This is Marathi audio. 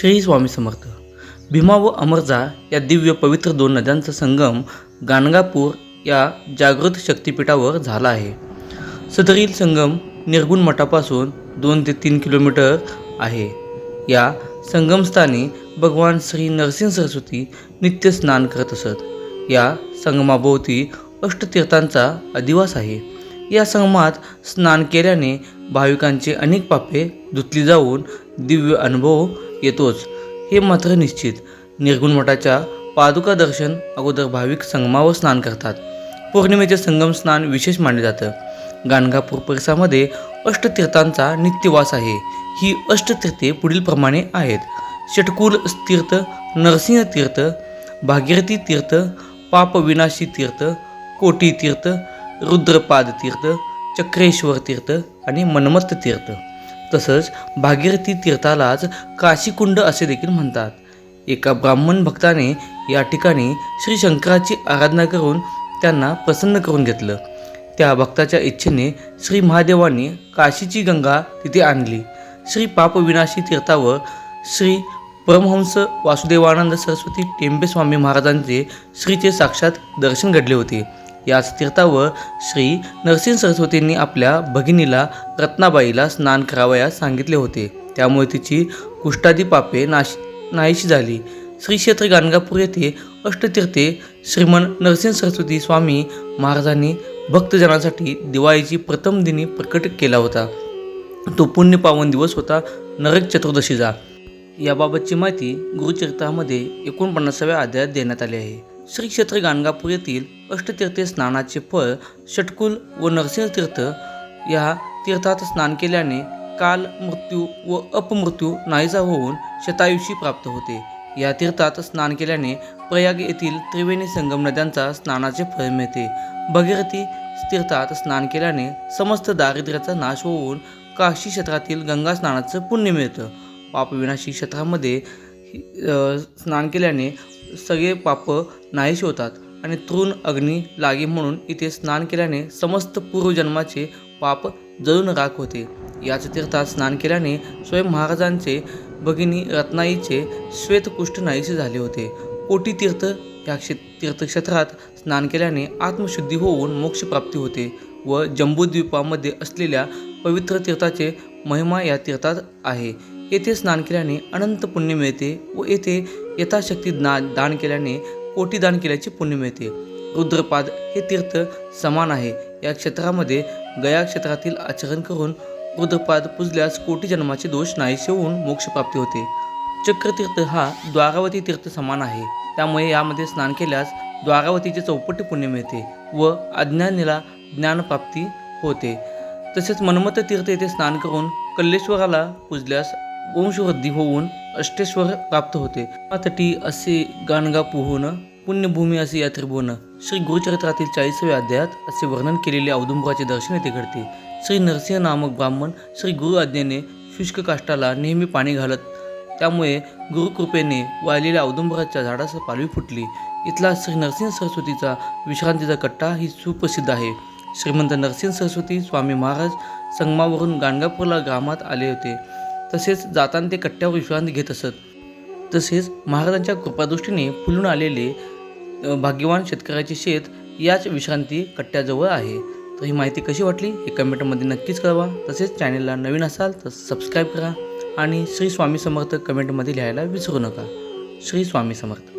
श्री स्वामी समर्थ. भीमा व अमरजा या दिव्य पवित्र दोन नद्यांचा संगम गाणगापूर या जागृत शक्तिपीठावर झाला आहे. सदरील संगम निर्गुण मठापासून दोन ते तीन किलोमीटर आहे. या संगमस्थानी भगवान श्री नरसिंह सरस्वती नित्य स्नान करत असत. या संगमाभोवती अष्टतीर्थांचा अधिवास आहे. या संगमात स्नान केल्याने भाविकांचे अनेक पापे धुतली जाऊन दिव्य अनुभव येतोच. हे मात्र निश्चित. निर्गुण मठाच्या पादुका दर्शन अगोदर भाविक संगमावर स्नान करतात. पौर्णिमेचे संगम स्नान विशेष मानले जातं. गाणगापूर परिसरामध्ये अष्टतीर्थांचा नित्यवास आहे. ही अष्टतीर्थे पुढीलप्रमाणे आहेत. षटकुल तीर्थ नरसिंह तीर्थ भागीरथी तीर्थ पापविनाशी तीर्थ कोटी तीर्थ रुद्रपाद तीर्थ चक्रेश्वर तीर्थ आणि मनमत्त तीर्थ. तसंच भागीरथी तीर्थालाच काशीकुंड असे देखील म्हणतात. एका ब्राह्मण भक्ताने या ठिकाणी श्री शंकराची आराधना करून त्यांना प्रसन्न करून घेतलं. त्या भक्ताच्या इच्छेने श्री महादेवांनी काशीची गंगा तिथे आणली. श्री पापविनाशी तीर्थावर श्री परमहंस वासुदेवानंद सरस्वती टेंबे स्वामी महाराजांचे श्रीचे साक्षात दर्शन घडले होते. याच तीर्थावर श्री नरसिंह सरस्वतींनी आपल्या भगिनीला रत्नाबाईला स्नान करावयास सांगितले होते. त्यामुळे तिची कुष्ठादी पापे नाश नाहीशी झाली. श्री क्षेत्र गाणगापूर येथे अष्टतीर्थे श्रीमन नरसिंह सरस्वती स्वामी महाराजांनी भक्तजनांसाठी दिवाळीची प्रथम दिनी प्रकट केला होता. तो पुण्य पावन दिवस होता नरक चतुर्दशीचा. याबाबतची माहिती गुरुचरित्रामध्ये एकोणपन्नासाव्या अध्यायात देण्यात आली आहे. श्री क्षेत्र गाणगापूर येथील अष्टतीर्थ स्नानाचे फळ षटकुल व नरसिंहतीर्थ या तीर्थात स्नान केल्याने काल मृत्यू व अपमृत्यू नाहीसा होऊन शतायुषी प्राप्त होते. या तीर्थात स्नान केल्याने प्रयाग येथील त्रिवेणी संगम नद्यांचा स्नानाचे फळ मिळते. भगीरथी तीर्थात स्नान केल्याने समस्त दारिद्र्याचा नाश होऊन काशी क्षेत्रातील गंगा स्नानाचं पुण्य मिळतं. पापविनाशी क्षेत्रामध्ये स्नान केल्याने सगळे पाप नाहीशी होतात आणि तृण अग्नी लागे म्हणून इथे स्नान केल्याने समस्त पूर्वजन्माचे पाप जळून राख होते. याच तीर्थात स्नान केल्याने स्वयं महाराजांचे भगिनी रत्नाईचे श्वेतकुष्ठ नाहीसे झाले होते. कोटी तीर्थ या क्षे तीर्थक्षेत्रात स्नान केल्याने आत्मशुद्धी होऊन मोक्षप्राप्ती होते व जम्बूद्वीपामध्ये असलेल्या पवित्र तीर्थाचे महिमा या तीर्थात आहे. येथे स्नान केल्याने अनंत पुण्य मिळते व येथे यथाशक्ती दान दान केल्याने कोटी दान केल्याचे पुण्य मिळते. रुद्रपाद हे तीर्थ समान आहे. या क्षेत्रामध्ये गया क्षेत्रातील आचरण करून रुद्रपाद पुजल्यास कोटी जन्माचे दोष नाहीसे होऊन मोक्षप्राप्ती होते. चक्रतीर्थ हा द्वारावती तीर्थ समान आहे. त्यामुळे यामध्ये स्नान केल्यास द्वारावतीचे चौपटी पुण्य मिळते व अज्ञानीला ज्ञानप्राप्ती होते. तसेच मनमत तीर्थ येथे स्नान करून कल्लेश्वराला पूजल्यास वंशवृद्धी होऊन अष्टेश्वर प्राप्त होते. तटी असे गाणगा पोहून पुण्यभूमी असे यात्रिभुवन श्री गुरुचरित्रातील चाळीसाव्या अध्यायात असे वर्णन केलेले औदुंबराचे दर्शन येथे घडते. श्री नरसिंह नामक ब्राह्मण श्री गुरु आज्ञेने शुष्क काष्टाला नेहमी पाणी घालत त्यामुळे गुरुकृपेने वाळलेल्या औदुंबराच्या झाडास पालवी फुटली. इथला श्री नरसिंह सरस्वतीचा विश्रांतीचा कट्टा ही सुप्रसिद्ध आहे. श्रीमंत नरसिंह सरस्वती स्वामी महाराज संगमावरून गाणगापूरला ग्रामात आले होते. तसेच जाताना ते कट्ट्यावर विश्रांती घेत असत. तसेच महाराजांच्या कृपादृष्टीने फुलून आलेले भाग्यवान शेतकऱ्याचे शेत याच विश्रांती कट्ट्याजवळ आहे. तर ही माहिती कशी वाटली? हे कमेंटमध्ये नक्कीच कळवा. तसेच चॅनेलला नवीन असाल तर सबस्क्राईब करा आणि श्री स्वामी समर्थ कमेंटमध्ये लिहायला विसरू नका. श्री स्वामी समर्थ.